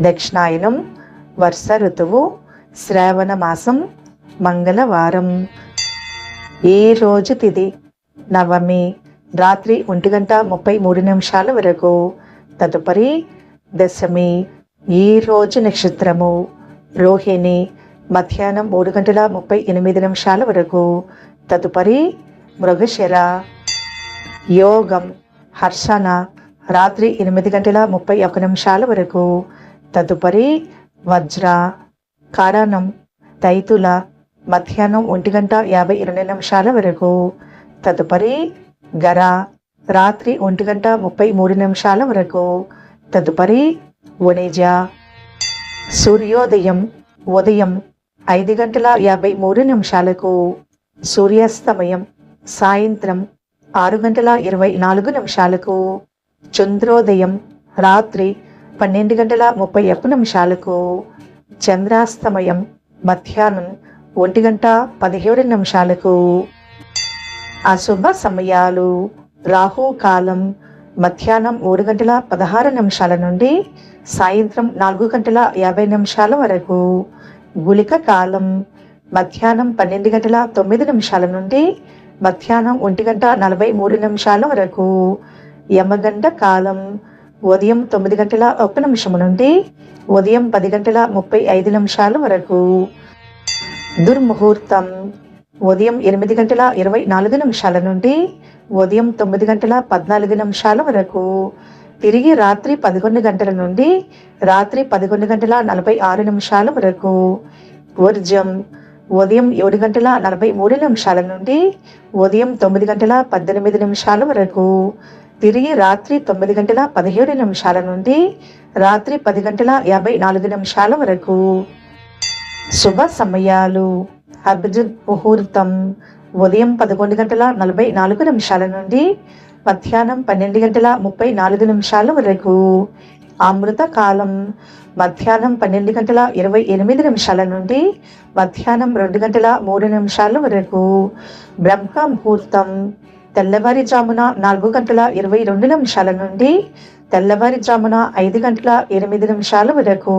దక్షిణాయనం వర్ష ఋతువు శ్రావణ మాసం మంగళవారం. ఈ రోజు తిది? నవమి రాత్రి ఒంటి గంట ముప్పై మూడు నిమిషాల వరకు. తదుపరి దశమి ఈ రోజు నక్షత్రము రోహిణి మధ్యాహ్నం మూడు గంటల ముప్పై ఎనిమిది నిమిషాల వరకు. తదుపరి మృగశిర. యోగం హర్షణ రాత్రి ఎనిమిది గంటల ముప్పై ఒక నిమిషాల వరకు. తదుపరి వజ్ర కారణం తైతుల మధ్యాహ్నం ఒంటి గంట యాభై ఇరవై నిమిషాల వరకు. తదుపరి గర రాత్రి ఒంటి గంట ముప్పై మూడు నిమిషాల వరకు. తదుపరి వణిజ సూర్యోదయం ఉదయం ఐదు గంటల యాభై మూడు నిమిషాలకు. సూర్యాస్తమయం సాయంత్రం ఆరు గంటల ఇరవై నాలుగు నిమిషాలకు. చంద్రోదయం రాత్రి పన్నెండు గంటల ముప్పై ఒక్క నిమిషాలకు. చంద్రాస్తమయం మధ్యాహ్నం ఒంటి గంట పదిహేడు నిమిషాలకు. అశుభ సమయాలు. రాహుకాలం మధ్యాహ్నం మూడు గంటల పదహారు నిమిషాల నుండి సాయంత్రం నాలుగు గంటల యాభై నిమిషాల వరకు. గుళిక కాలం మధ్యాహ్నం పన్నెండు గంటల తొమ్మిది నిమిషాల నుండి మధ్యాహ్నం ఒంటి గంట నలభై మూడు నిమిషాల వరకు. యమగండ కాలం ఉదయం తొమ్మిది గంటల ఒక్క నిమిషం నుండి ఉదయం పది గంటల ముప్పై ఐదు నిమిషాల వరకు. దుర్ముహూర్తం ఉదయం ఎనిమిది గంటల ఇరవై నాలుగు నిమిషాల నుండి ఉదయం తొమ్మిది గంటల పద్నాలుగు నిమిషాల వరకు. తిరిగి రాత్రి పదకొండు గంటల నుండి రాత్రి పదకొండు గంటల నలభై ఆరు నిమిషాల వరకు. వర్జం ఉదయం ఏడు గంటల నలభై మూడు నిమిషాల నుండి ఉదయం తొమ్మిది గంటల పద్దెనిమిది నిమిషాల వరకు. తిరిగి రాత్రి తొమ్మిది గంటల పదిహేడు నిమిషాల నుండి రాత్రి పది గంటల యాభై నాలుగు నిమిషాల వరకు. శుభ సమయాలు. అభిజిత్ ముహూర్తం ఉదయం పదకొండు గంటల నలభై నాలుగు నిమిషాల నుండి మధ్యాహ్నం పన్నెండు గంటల ముప్పై నాలుగు నిమిషాల వరకు. అమృత కాలం మధ్యాహ్నం పన్నెండు గంటల ఇరవై ఎనిమిది నిమిషాల నుండి మధ్యాహ్నం రెండు గంటల మూడు నిమిషాల వరకు. బ్రహ్మ ముహూర్తం తెల్లవారిజామున నాలుగు గంటల ఇరవై రెండు నిమిషాల నుండి తెల్లవారిజామున ఐదు గంటల ఎనిమిది నిమిషాల వరకు.